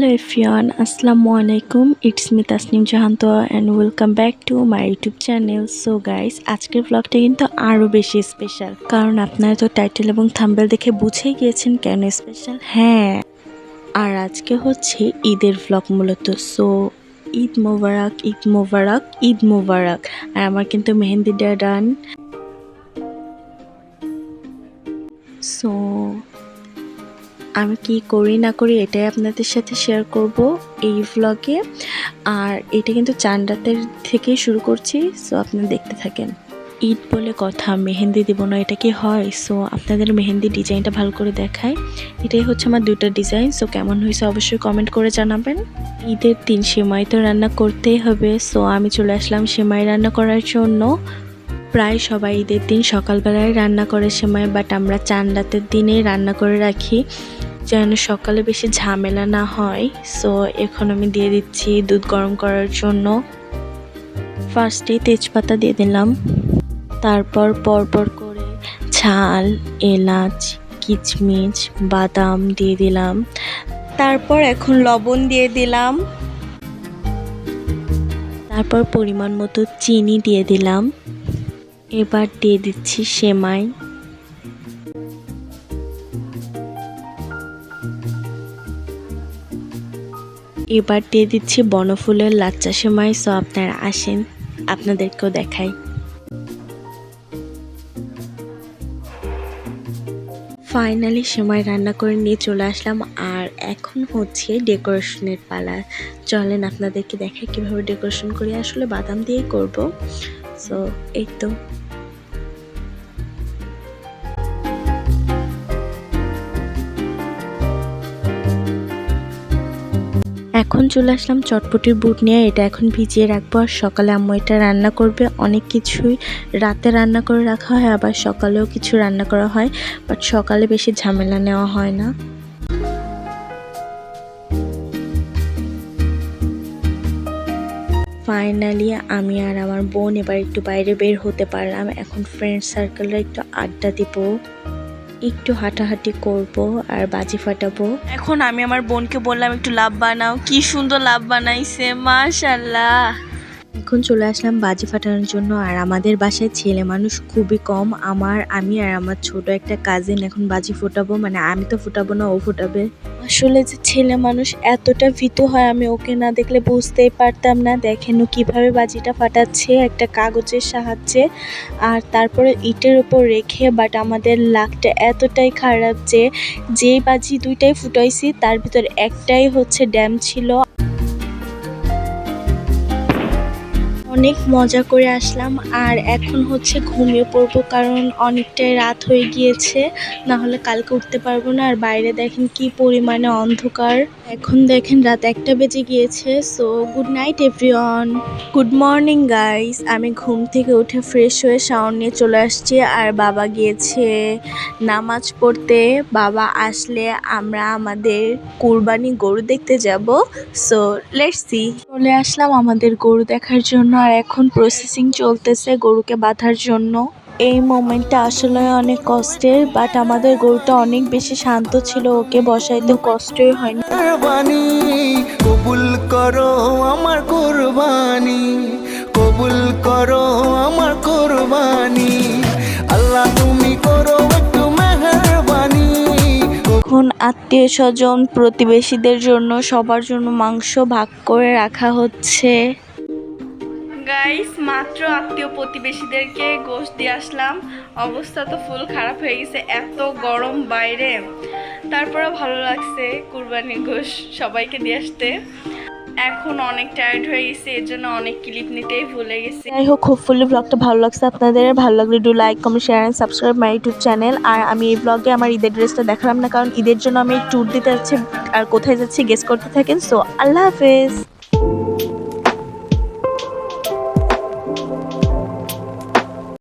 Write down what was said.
Hello এফিয়ান আসসালামু আলাইকুম it's me Tasnim Jahan and welcome back to my YouTube channel so guys আজকের ব্লগটা কিন্তু আরও বেশি স্পেশাল কারণ আপনারা তো টাইটেল এবং থাম্বেল দেখে বুঝেই গিয়েছেন কেন স্পেশাল হ্যাঁ আর আজকে হচ্ছে ঈদের ব্লগ মূলত। সো ঈদ মোবারক ঈদ মোবারক ঈদ মোবারক। আর আমার কিন্তু মেহেন্দি ডান। সো আমি কি করি না করি এটাই আপনাদের সাথে শেয়ার করব এই ভ্লগে আর এটা কিন্তু চান রাতের থেকেই শুরু করছি সো আপনারা দেখতে থাকেন। ঈদ বলে কথা, মেহেন্দি দিব না, এটা কি হয়? সো আপনাদের মেহেন্দি ডিজাইনটা ভালো করে দেখায় এটাই হচ্ছে আমার দুটো ডিজাইন সো কেমন হয়েছে অবশ্যই কমেন্ট করে জানাবেন। ঈদের দিন সেমাই তো রান্না করতেই হবে সো আমি চলে আসলাম সেমাই রান্না করার জন্য। প্রায় সবাই ঈদের দিন সকালবেলায় রান্না করে সেমাই বাট আমরা চান রাতের দিনেই রান্না করে রাখি। যেন সকালে বেশি ঝামেলা না হয়। সো এখন আমি দিয়ে দিচ্ছি দুধ গরম করার জন্য। ফার্স্টেই তেজপাতা দিয়ে দিলাম। তারপর পরপর করে ঝাল, এলাচ, কিচমিচ, বাদাম দিয়ে দিলাম। তারপর এখন লবণ দিয়ে দিলাম। তারপর পরিমাণ মতো চিনি দিয়ে দিলাম। এবার দিয়ে দিচ্ছি সেমাই। এবার দিয়ে দিচ্ছি বনফুলের লাচ্চা সেমাই। সো আপনারা আসেন, আপনাদেরকেও দেখাই। ফাইনালি সেমাই রান্না করে নিয়ে চলে আসলাম। আর এখন হচ্ছে ডেকোরেশনের পালা। চলেন, আপনাদেরকে দেখাই কীভাবে ডেকোরেশন করি। আসলে বাদাম দিয়েই করব। সো এই তো। এখন চলে আসলাম চটপটির বুট নিয়ে, এটা এখন ভিজিয়ে রাখব। আর সকালে আম্মু এটা রান্না করবে। অনেক কিছুই রাতে রান্না করে রাখা হয়, আবার সকালেও কিছু রান্না করা হয়। বাট সকালে বেশি ঝামেলা নেওয়া হয় না। ফাইনালি আমি আর আমার বোন এবার একটু বাইরে বের হতে পারলাম। এখন ফ্রেন্ড সার্কেলরা একটু আড্ডা দিব। একটু হাঁটাহাঁটি করব আর বাজি ফাটাবো। এখন আমি আমার বোনকে বললাম, একটু লাভ বানাও। কি সুন্দর লাভ বানাইছে মাশাল্লাহ এখন চলে আসলাম বাজি ফাটানোর জন্য। আর আমাদের বাসায় ছেলে মানুষ খুবই কম। আমার, আমি আর আমার ছোট একটা কাজিন এখন বাজি ফোটাবো। মানে আমি তো ফোটাবো না, ও ফোটাবে। আসলে যে ছেলে মানুষ এতটা ভীতু হয়, আমি ওকে না দেখলে বুঝতেই পারতাম না। দেখেন ও কীভাবে বাজিটা ফাটাচ্ছে, একটা কাগজের সাহায্যে। আর তারপরে ইটের ওপর রেখে বাট আমাদের লাকটা এতটাই খারাপ যে, যেই বাজি দুইটাই ফুটাইছি, তার ভিতর একটাই হচ্ছে ড্যাম ছিল। অনেক মজা করে আসলাম আর এখন হচ্ছে ঘুমিয়ে পড়ব কারণ অনেকটাই রাত হয়ে গিয়েছে। না হলে কালকে উঠতে পারব না। আর বাইরে দেখেন কি পরিমাণে অন্ধকার। এখন দেখেন রাত একটা বেজে গিয়েছে। So good night everyone good morning guys আমি ঘুম থেকে উঠে ফ্রেশ হয়ে শাওয়ার নিয়ে চলে আসছি। আর বাবা গিয়েছে নামাজ পড়তে। বাবা আসলে আমরা আমাদের কুরবানি গরু দেখতে যাব। সো লেটস সি চলে আসলাম আমাদের গরু দেখার জন্য। আর এখন প্রসেসিং চলতেছে গরুকে বাঁধার জন্য। এই মোমেন্টটা আসলে অনেক কষ্টের বাট আমাদের গরুটা অনেক বেশি শান্ত ছিল ওকে বসাইতে কষ্টই হয়নি। কবুল করো আমার কোরবানি কবুল করো আমার কোরবানি। আল্লাহ তুমি করো একটু মেহরবানি। এখন আত্মীয় স্বজন প্রতিবেশীদের জন্য সবার জন্য মাংস ভাগ করে রাখা হচ্ছে। গাইস মাত্র আত্মীয় প্রতিবেশীদেরকে গোশ দিয়ে আসলাম। অবস্থা তো ফুল খারাপ হয়ে গেছে, এত গরম বাইরে। তারপরে ভালো লাগছে কুরবানির গোশ সবাইকে দিয়ে আসতে। এখন অনেক টায়ার্ড হয়ে গেছে, এর জন্য অনেক ক্লিপ নিতেই ভুলে গেছি। যাই হোক হোপফুলি ব্লগটা ভালো লাগছে আপনাদের। ভালো লাগলে do like comment share and subscribe my YouTube channel আর আমি এই ব্লগে আমার ঈদের ড্রেসটা দেখালাম না, কারণ ঈদের জন্য আমি ট্যুর দিতে যাচ্ছি আর কোথায় যাচ্ছি গেস করতে থাকেন। সো আল্লাহ হাফেজ।